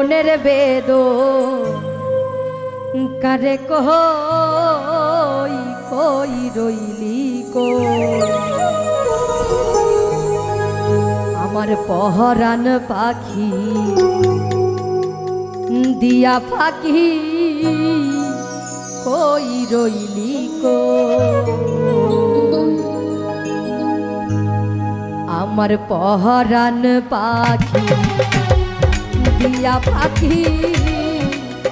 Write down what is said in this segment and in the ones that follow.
মনের বেদ। কারে কই কই রইলি কো? আমার পহরান পাখি দিয়া পাখি কই রইলি কো? আমার পহরান পাখি দিয়া পাখি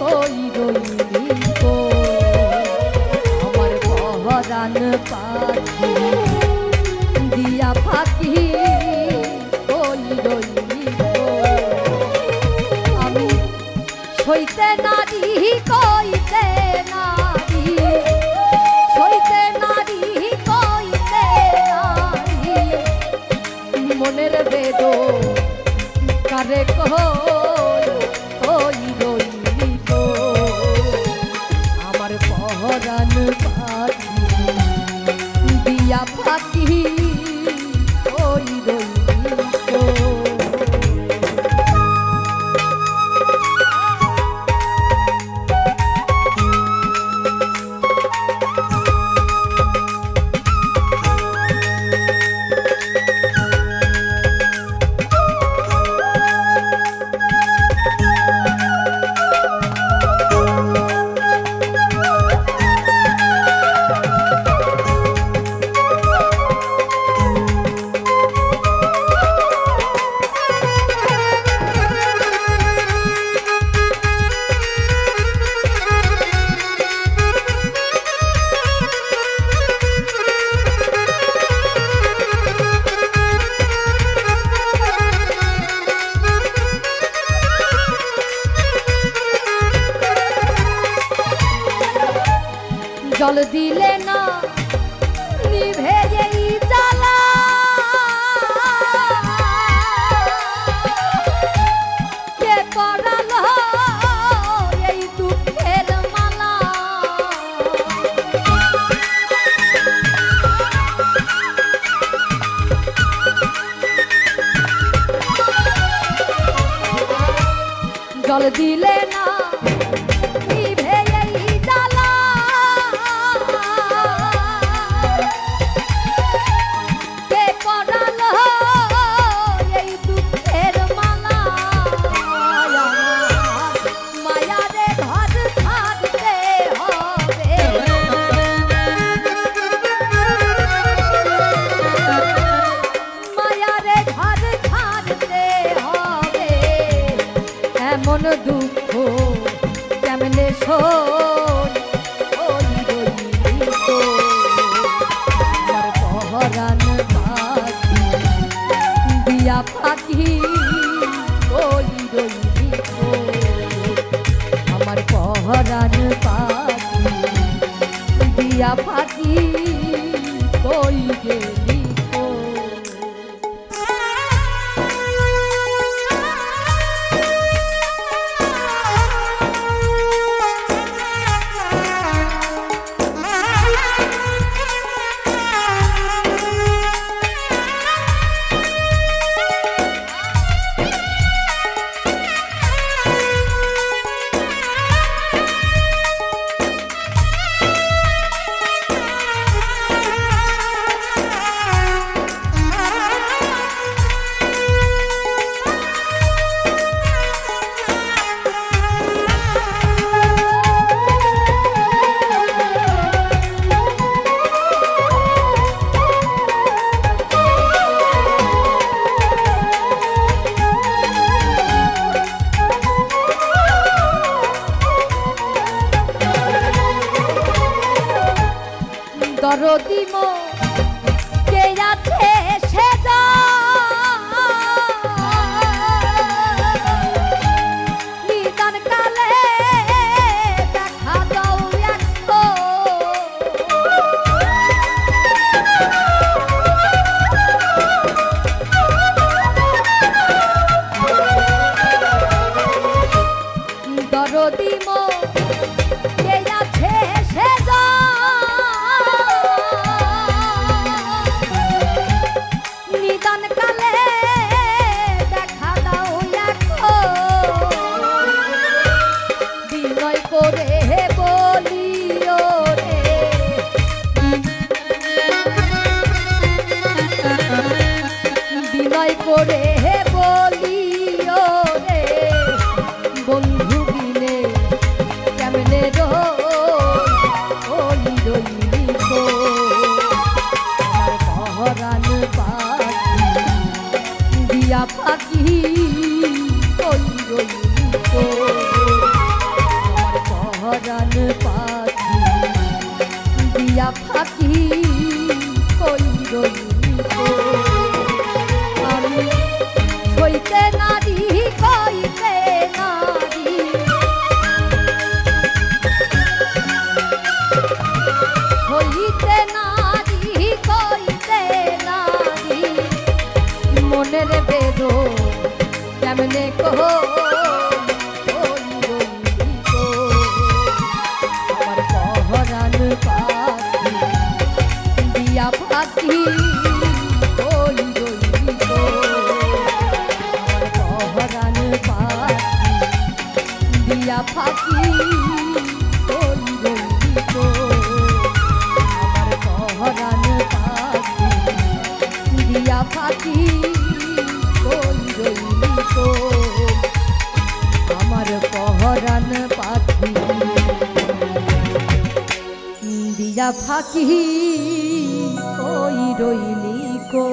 কই রইলি আমার পহরান পাখি দিয়া পাখি কই রইলি আমি সইতে নারী পহরান জল দিলে না নিভে এই জ্বালা। কে করালো এই দুঃখের মালা? জল দিলে না এমন দুঃখ কেমনে শোন আমার পহরান পাখি দিয়া পাখি, ওই রইলি আমার পহরান পাখি দিয়া পাখি নদী মো কে আছে সে যায় পহরান পাখি, দিয়া পাখি কই রইলি তো আমি সইতে নারী, কইতে নারী। হইতে নারী, কইতে নারী। মনের বেদো কেমনে কহ? ফাঁকি আমার পহরান পাখি দিয়া ফাঁকি আমার পহরান পাখি। দিয়া ফাঁকি ওই রইলি গো